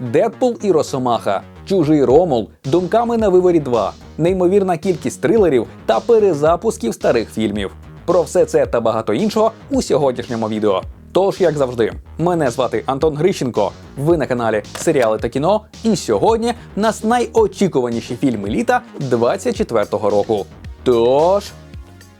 Дедпул і Росомаха, Чужий Ромул, Думками на виворі 2, неймовірна кількість трилерів та перезапусків старих фільмів. Про все це та багато іншого у сьогоднішньому відео. Тож, як завжди, мене звати Антон Грищенко. Ви на каналі Серіали та кіно. І сьогодні нас найочікуваніші фільми літа 24-го року. Тож,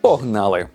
погнали!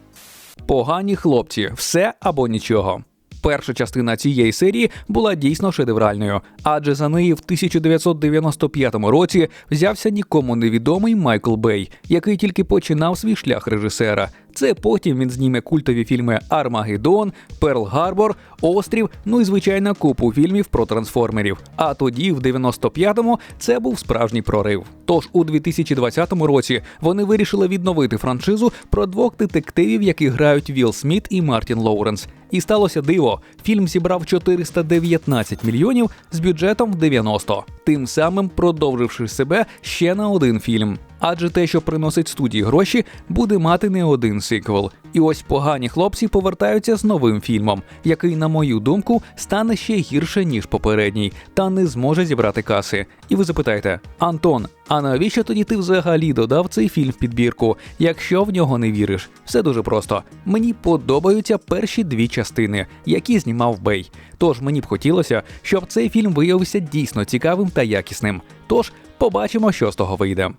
Погані хлопці, все або нічого. Перша частина цієї серії була дійсно шедевральною, адже за неї в 1995 році взявся нікому невідомий Майкл Бей, який тільки починав свій шлях режисера. Це потім він зніме культові фільми Армагеддон, Перл Гарбор, Острів, ну і звичайно купу фільмів про трансформерів. А тоді, в 95-му, це був справжній прорив. Тож у 2020 році вони вирішили відновити франшизу про двох детективів, які грають Вілл Сміт і Мартін Лоуренс. І сталося диво. Фільм зібрав 419 мільйонів з бюджетом в 90, тим самим продовживши себе ще на один фільм. Адже те, що приносить студії гроші, буде мати не один сиквел. І ось погані хлопці повертаються з новим фільмом, який, на мою думку, стане ще гірше ніж попередній, та не зможе зібрати каси. І ви запитаєте, Антон, а навіщо тоді ти взагалі додав цей фільм в підбірку, якщо в нього не віриш? Все дуже просто. Мені подобаються перші дві частини, які знімав Бей. Тож мені б хотілося, щоб цей фільм виявився дійсно цікавим та якісним. Тож побачимо, що з того вийде.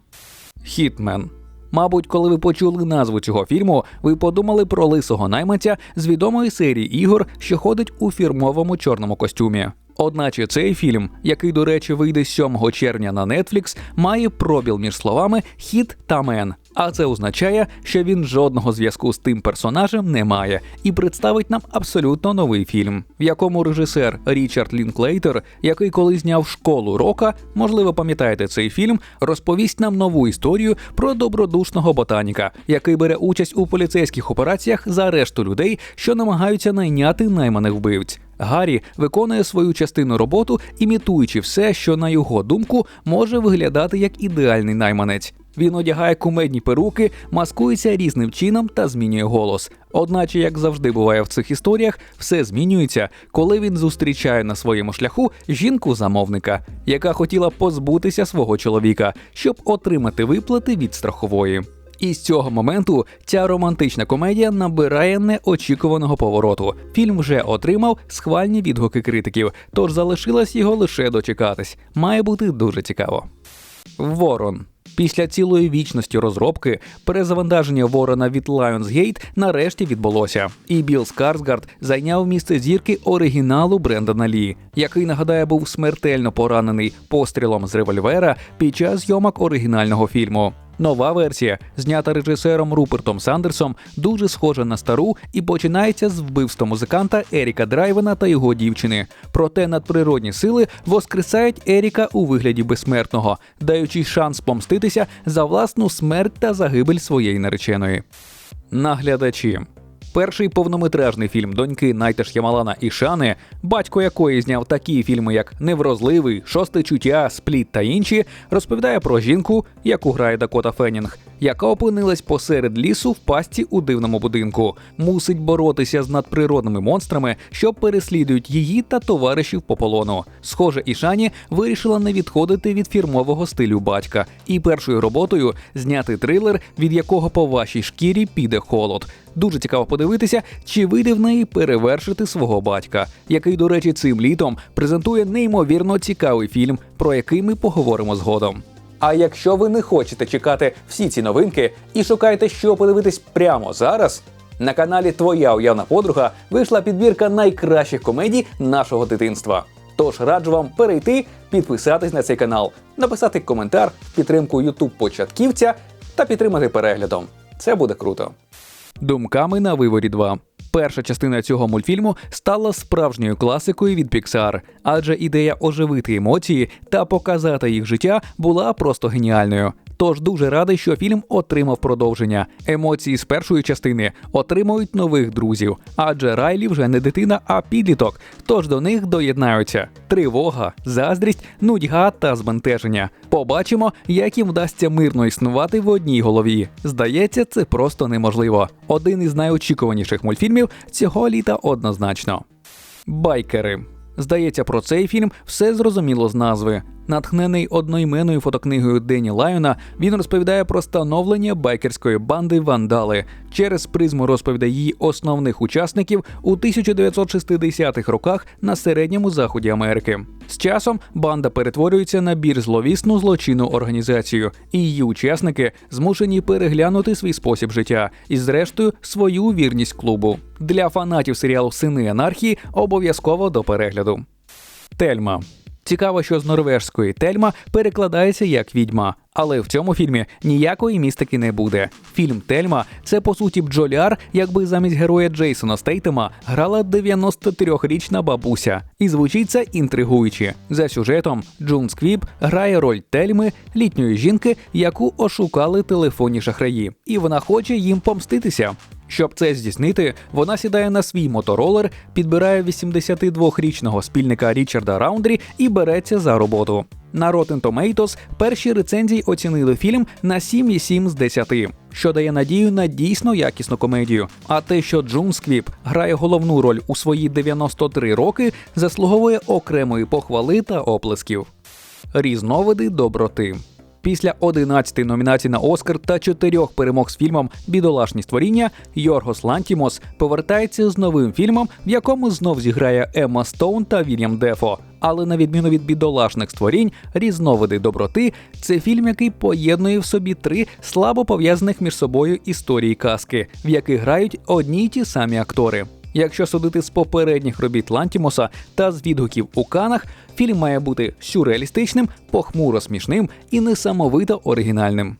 Хітмен. Мабуть, коли ви почули назву цього фільму, ви подумали про лисого найманця з відомої серії ігор, що ходить у фірмовому чорному костюмі. Одначе цей фільм, який, до речі, вийде 7 червня на Netflix, має пробіл між словами хіт та мен. А це означає, що він жодного зв'язку з тим персонажем не має і представить нам абсолютно новий фільм, в якому режисер Річард Лінклейтер, який коли зняв школу рока, можливо, пам'ятаєте цей фільм, розповість нам нову історію про добродушного ботаніка, який бере участь у поліцейських операціях за арешту людей, що намагаються найняти найманих вбивць. Гаррі виконує свою частину роботу, імітуючи все, що на його думку може виглядати як ідеальний найманець. Він одягає кумедні перуки, маскується різним чином та змінює голос. Одначе, як завжди буває в цих історіях, все змінюється, коли він зустрічає на своєму шляху жінку-замовника, яка хотіла позбутися свого чоловіка, щоб отримати виплати від страхової. І з цього моменту ця романтична комедія набирає неочікуваного повороту. Фільм вже отримав схвальні відгуки критиків, тож залишилось його лише дочекатись. Має бути дуже цікаво. Ворон. Після цілої вічності розробки перезавантаження Ворона від Lionsgate нарешті відбулося, і Білл Скарсгард зайняв місце зірки оригіналу Брендана Лі, який нагадає був смертельно поранений пострілом з револьвера під час зйомок оригінального фільму. Нова версія, знята режисером Рупертом Сандерсом, дуже схожа на стару і починається з вбивства музиканта Еріка Драйвена та його дівчини. Проте надприродні сили воскресають Еріка у вигляді безсмертного, даючи шанс помститися за власну смерть та загибель своєї нареченої. Наглядачі. Перший повнометражний фільм доньки Найта Ямалана і Шани, батько якої зняв такі фільми, як Неврозливий, Шосте чуття, Спліт та інші, розповідає про жінку, яку грає Дакота Феннінг, яка опинилась посеред лісу в пастці у дивному будинку, мусить боротися з надприродними монстрами, що переслідують її та товаришів по полону. Схоже, і Шані вирішила не відходити від фірмового стилю батька, і першою роботою зняти трилер, від якого по вашій шкірі піде холод. Дуже цікаво подивитися, чи вийде в неї перевершити свого батька, який, до речі, цим літом презентує неймовірно цікавий фільм, про який ми поговоримо згодом. А якщо ви не хочете чекати всі ці новинки і шукаєте, що подивитись прямо зараз, на каналі Твоя уявна подруга вийшла підбірка найкращих комедій нашого дитинства. Тож раджу вам перейти, підписатись на цей канал, написати коментар в підтримку YouTube початківця та підтримати переглядом. Це буде круто. Думками на виворі 2. Перша частина цього мультфільму стала справжньою класикою від Pixar, адже ідея оживити емоції та показати їх життя була просто геніальною. Тож дуже радий, що фільм отримав продовження. Емоції з першої частини отримують нових друзів, адже Райлі вже не дитина, а підліток. Тож до них доєднаються тривога, заздрість, нудьга та збентеження. Побачимо, як їм вдасться мирно існувати в одній голові. Здається, це просто неможливо. Один із найочікуваніших мультфільмів цього літа однозначно. Байкери. Здається, про цей фільм все зрозуміло з назви. Натхнений одноіменною фотокнигою Дені Лайона, він розповідає про становлення байкерської банди Вандали через призму розповідає її основних учасників у 1960-х роках на середньому заході Америки. З часом банда перетворюється на більш зловісну злочинну організацію, і її учасники змушені переглянути свій спосіб життя і, зрештою, свою вірність клубу. Для фанатів серіалу Сини анархії обов'язково до перегляду. Тельма Цікаво, що з норвежської тельма перекладається як відьма, але в цьому фільмі ніякої містики не буде. Фільм Тельма це по суті бджоляр, якби замість героя Джейсона Стейтема грала 93-річна бабуся, і звучить це інтригуючи. За сюжетом Джун Сквіб грає роль тельми літньої жінки, яку ошукали телефонні шахраї, і вона хоче їм помститися. Щоб це здійснити, вона сідає на свій моторолер, підбирає 82-річного спільника Річарда Раундрі і береться за роботу. На Rotten Tomatoes перші рецензії оцінили фільм на 7,7 з 10, що дає надію на дійсно якісну комедію. А те, що Джун Сквіп грає головну роль у свої 93 роки, заслуговує окремої похвали та оплесків. Різновиди доброти. Після 11 номінацій на Оскар та 4 перемог з фільмом Бідолашні створіння Йоргос Лантімос повертається з новим фільмом, в якому знов зіграє Емма Стоун та Вільям Дефо. Але на відміну від бідолашних створінь, різновиди доброти це фільм, який поєднує в собі три слабо пов'язаних між собою історії казки, в яких грають одні й ті самі актори. Якщо судити з попередніх робіт Лантімоса та з відгуків у канах, фільм має бути сюрреалістичним, похмуро смішним і несамовито оригінальним.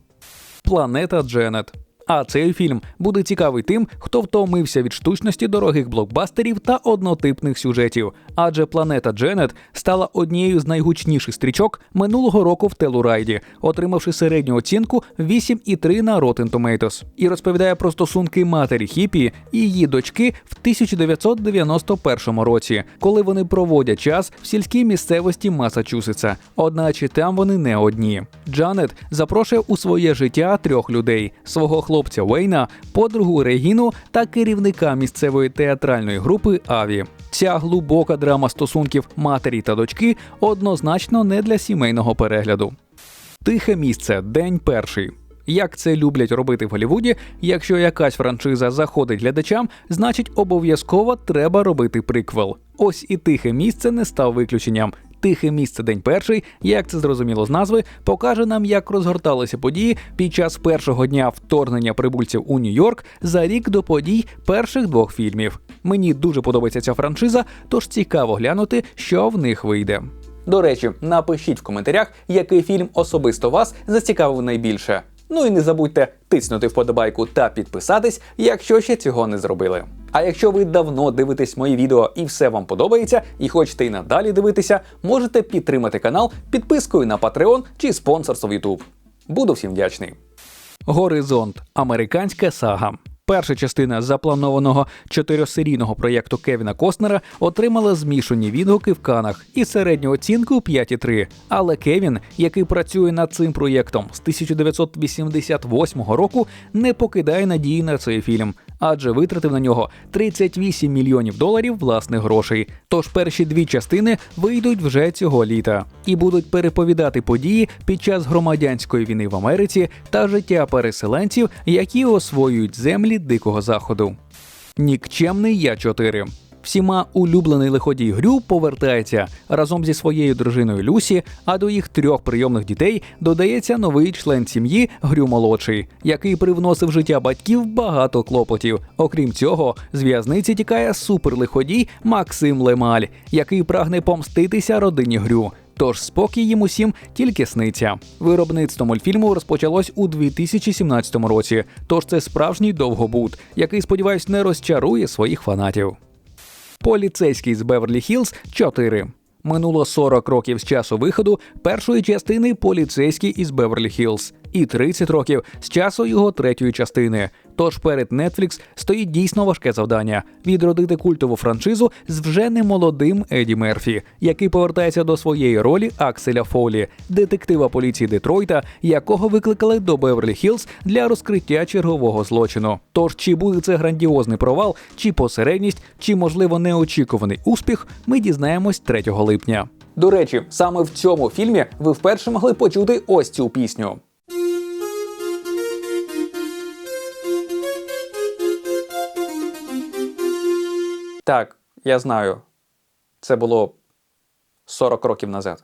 Планета Дженет. А цей фільм буде цікавий тим, хто втомився від штучності дорогих блокбастерів та однотипних сюжетів. Адже планета Дженет стала однією з найгучніших стрічок минулого року в Телурайді, отримавши середню оцінку 8,3 на Rotten Tomatoes. і розповідає про стосунки матері Хіпі і її дочки в 1991 році, коли вони проводять час в сільській місцевості Масачусетса. Одначе там вони не одні. Джанет запрошує у своє життя трьох людей: свого хлопця Вейна, подругу Регіну та керівника місцевої театральної групи Аві. Ця глибока драма стосунків матері та дочки однозначно не для сімейного перегляду. Тихе місце, день перший. Як це люблять робити в Голлівуді, якщо якась франшиза заходить глядачам, значить обов'язково треба робити приквел. Ось і тихе місце не став виключенням. Тихе місце день перший, як це зрозуміло з назви, покаже нам, як розгорталися події під час першого дня вторгнення прибульців у Нью-Йорк за рік до подій перших двох фільмів. Мені дуже подобається ця франшиза, тож цікаво глянути, що в них вийде. До речі, напишіть в коментарях, який фільм особисто вас зацікавив найбільше. Ну і не забудьте тиснути вподобайку та підписатись, якщо ще цього не зробили. А якщо ви давно дивитесь мої відео і все вам подобається, і хочете й надалі дивитися, можете підтримати канал підпискою на Patreon чи спонсорство в YouTube. Буду всім вдячний. Горизонт американська сага. Перша частина запланованого чотирьохсерійного проєкту Кевіна Костнера отримала змішані відгуки в канах і середню оцінку 5,3. Але Кевін, який працює над цим проєктом з 1988 року, не покидає надії на цей фільм, адже витратив на нього 38 мільйонів доларів власних грошей. Тож перші дві частини вийдуть вже цього літа і будуть переповідати події під час громадянської війни в Америці та життя переселенців, які освоюють землі дикого заходу. Нікчемний я 4 Всіма улюблений лиходій Грю повертається разом зі своєю дружиною Люсі, а до їх трьох прийомних дітей додається новий член сім'ї Грю молодший, який привносив життя батьків багато клопотів. Окрім цього, з в'язниці тікає суперлиходій Максим Лемаль, який прагне помститися родині Грю. Тож спокій їм усім тільки сниться. Виробництво мультфільму розпочалось у 2017 році. Тож це справжній довгобут, який сподіваюсь не розчарує своїх фанатів. Поліцейський з Беверлі Хілз 4. Минуло 40 років з часу виходу першої частини поліцейський із Беверлі Хілз. І 30 років з часу його третьої частини. Тож перед Netflix стоїть дійсно важке завдання відродити культову франшизу з вже немолодим Еді Мерфі, який повертається до своєї ролі Акселя Фолі, детектива поліції Детройта, якого викликали до Беверлі Хілз для розкриття чергового злочину. Тож чи буде це грандіозний провал, чи посередність, чи можливо неочікуваний успіх, ми дізнаємось 3 липня. До речі, саме в цьому фільмі ви вперше могли почути ось цю пісню. Так, я знаю. Це було 40 років назад.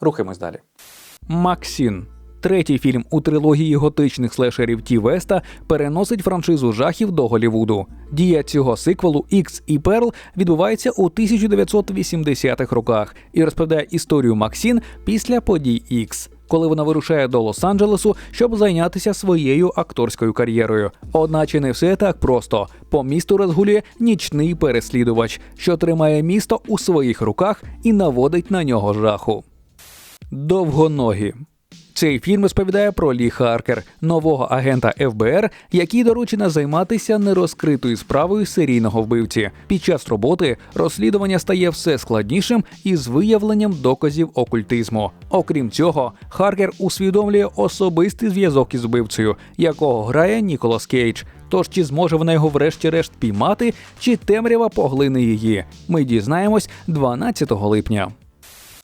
Рухаємось далі. Максін. Третій фільм у трилогії готичних слешерів Ті Веста переносить франшизу жахів до Голівуду. Дія цього сиквелу Ікс і Перл відбувається у 1980-х роках і розповідає історію Максін після подій Ікс коли вона вирушає до Лос-Анджелесу, щоб зайнятися своєю акторською кар'єрою. Одначе не все так просто. По місту розгулює нічний переслідувач, що тримає місто у своїх руках і наводить на нього жаху. Довгоногі цей фільм розповідає про Лі Харкер, нового агента ФБР, який доручено займатися нерозкритою справою серійного вбивці. Під час роботи розслідування стає все складнішим із виявленням доказів окультизму. Окрім цього, Харкер усвідомлює особистий зв'язок із вбивцею, якого грає Ніколас Кейдж. Тож чи зможе вона його врешті-решт піймати, чи темрява поглине її? Ми дізнаємось 12 липня.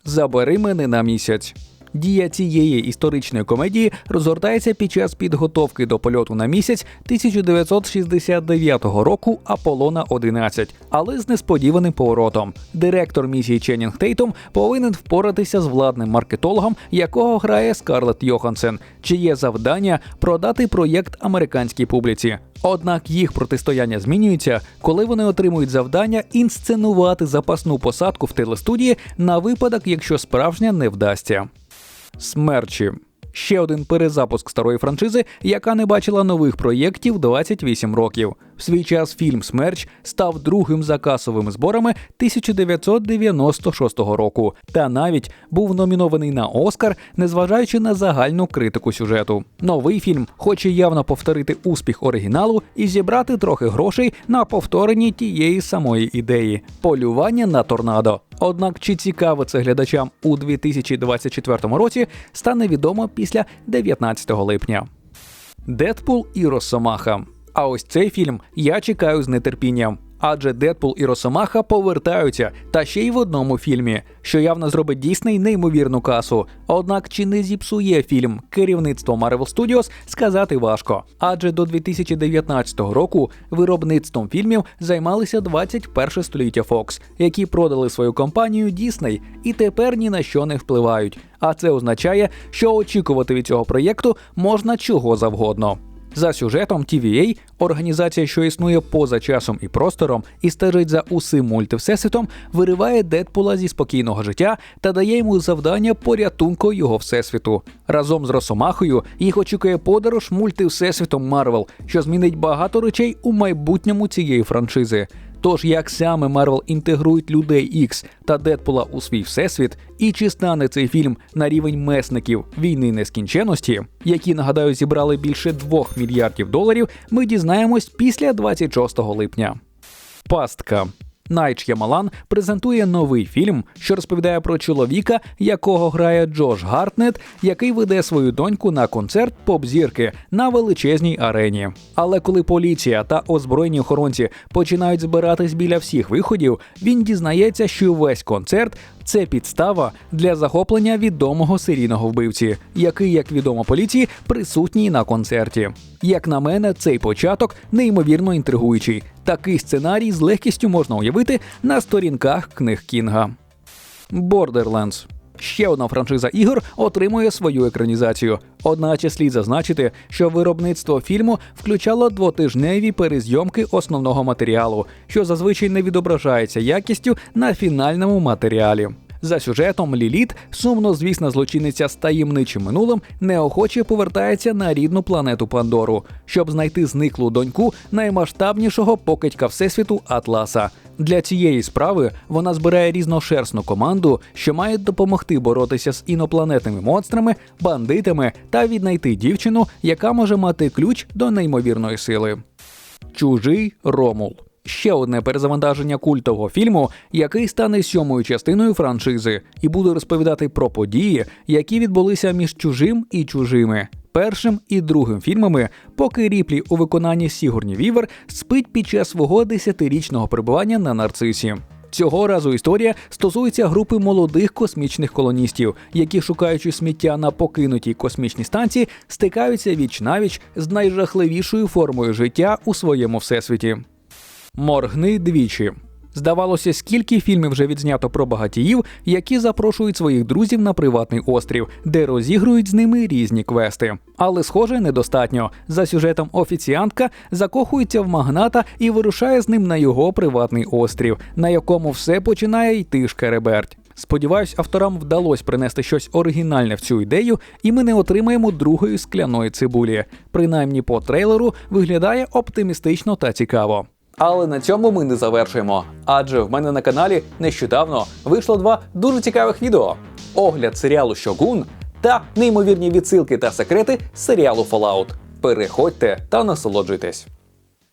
Забери мене на місяць. Дія цієї історичної комедії розгортається під час підготовки до польоту на місяць 1969 року Аполлона 11, але з несподіваним поворотом. Директор місії Ченнінг Тейтом повинен впоратися з владним маркетологом, якого грає Скарлетт Йохансен, чиє завдання продати проєкт американській публіці. Однак їх протистояння змінюється, коли вони отримують завдання інсценувати запасну посадку в телестудії на випадок, якщо справжня не вдасться. Смерчі. Ще один перезапуск старої франшизи, яка не бачила нових проєктів 28 років. Свій час фільм Смерч став другим за касовими зборами 1996 року, та навіть був номінований на Оскар, незважаючи на загальну критику сюжету. Новий фільм хоче явно повторити успіх оригіналу і зібрати трохи грошей на повторенні тієї самої ідеї полювання на торнадо. Однак чи цікаво це глядачам у 2024 році стане відомо після 19 липня. Дедпул і Росомаха. А ось цей фільм я чекаю з нетерпінням адже Дедпул і Росомаха повертаються та ще й в одному фільмі, що явно зробить Дісней неймовірну касу. Однак чи не зіпсує фільм керівництво Marvel Studios, сказати важко. Адже до 2019 року виробництвом фільмів займалися 21 століття Fox, які продали свою компанію Дісней і тепер ні на що не впливають. А це означає, що очікувати від цього проєкту можна чого завгодно. За сюжетом TVA, організація, що існує поза часом і простором, і стежить за усім мультивсесвітом, вириває Дедпула зі спокійного життя та дає йому завдання порятунку його всесвіту. Разом з Росомахою їх очікує подорож мультивсесвітом Марвел, що змінить багато речей у майбутньому цієї франшизи. Тож як саме Марвел інтегрують людей Ікс та Дедпула у свій всесвіт, і чи стане цей фільм на рівень месників війни нескінченності, які нагадаю зібрали більше 2 мільярдів доларів, ми дізнаємось після 26 липня. Пастка Найт Ямалан презентує новий фільм, що розповідає про чоловіка, якого грає Джош Гартнет, який веде свою доньку на концерт поп-зірки на величезній арені. Але коли поліція та озброєні охоронці починають збиратись біля всіх виходів, він дізнається, що весь концерт це підстава для захоплення відомого серійного вбивці, який, як відомо поліції, присутній на концерті. Як на мене, цей початок неймовірно інтригуючий. Такий сценарій з легкістю можна уявити на сторінках книг Кінга. Borderlands Ще одна франшиза ігор отримує свою екранізацію. Одначе слід зазначити, що виробництво фільму включало двотижневі перезйомки основного матеріалу, що зазвичай не відображається якістю на фінальному матеріалі. За сюжетом Ліліт, сумно звісна злочинниця з таємничим минулим, неохоче повертається на рідну планету Пандору, щоб знайти зниклу доньку наймасштабнішого покидька всесвіту Атласа. Для цієї справи вона збирає різношерстну команду, що має допомогти боротися з інопланетними монстрами, бандитами та віднайти дівчину, яка може мати ключ до неймовірної сили. Чужий Ромул. Ще одне перезавантаження культового фільму, який стане сьомою частиною франшизи, і буде розповідати про події, які відбулися між чужим і чужими. Першим і другим фільмами, поки Ріплі у виконанні Сігурні Вівер спить під час свого десятирічного перебування на нарцисі. Цього разу історія стосується групи молодих космічних колоністів, які, шукаючи сміття на покинутій космічній станції, стикаються віч навіч з найжахливішою формою життя у своєму всесвіті. Моргни двічі. Здавалося, скільки фільмів вже відзнято про багатіїв, які запрошують своїх друзів на приватний острів, де розігрують з ними різні квести. Але, схоже, недостатньо. За сюжетом офіціантка закохується в магната і вирушає з ним на його приватний острів, на якому все починає йти шкереберть. Сподіваюсь, авторам вдалося принести щось оригінальне в цю ідею, і ми не отримаємо другої скляної цибулі. Принаймні по трейлеру виглядає оптимістично та цікаво. Але на цьому ми не завершуємо. Адже в мене на каналі нещодавно вийшло два дуже цікавих відео: огляд серіалу Шогун та неймовірні відсилки та секрети серіалу Fallout. Переходьте та насолоджуйтесь.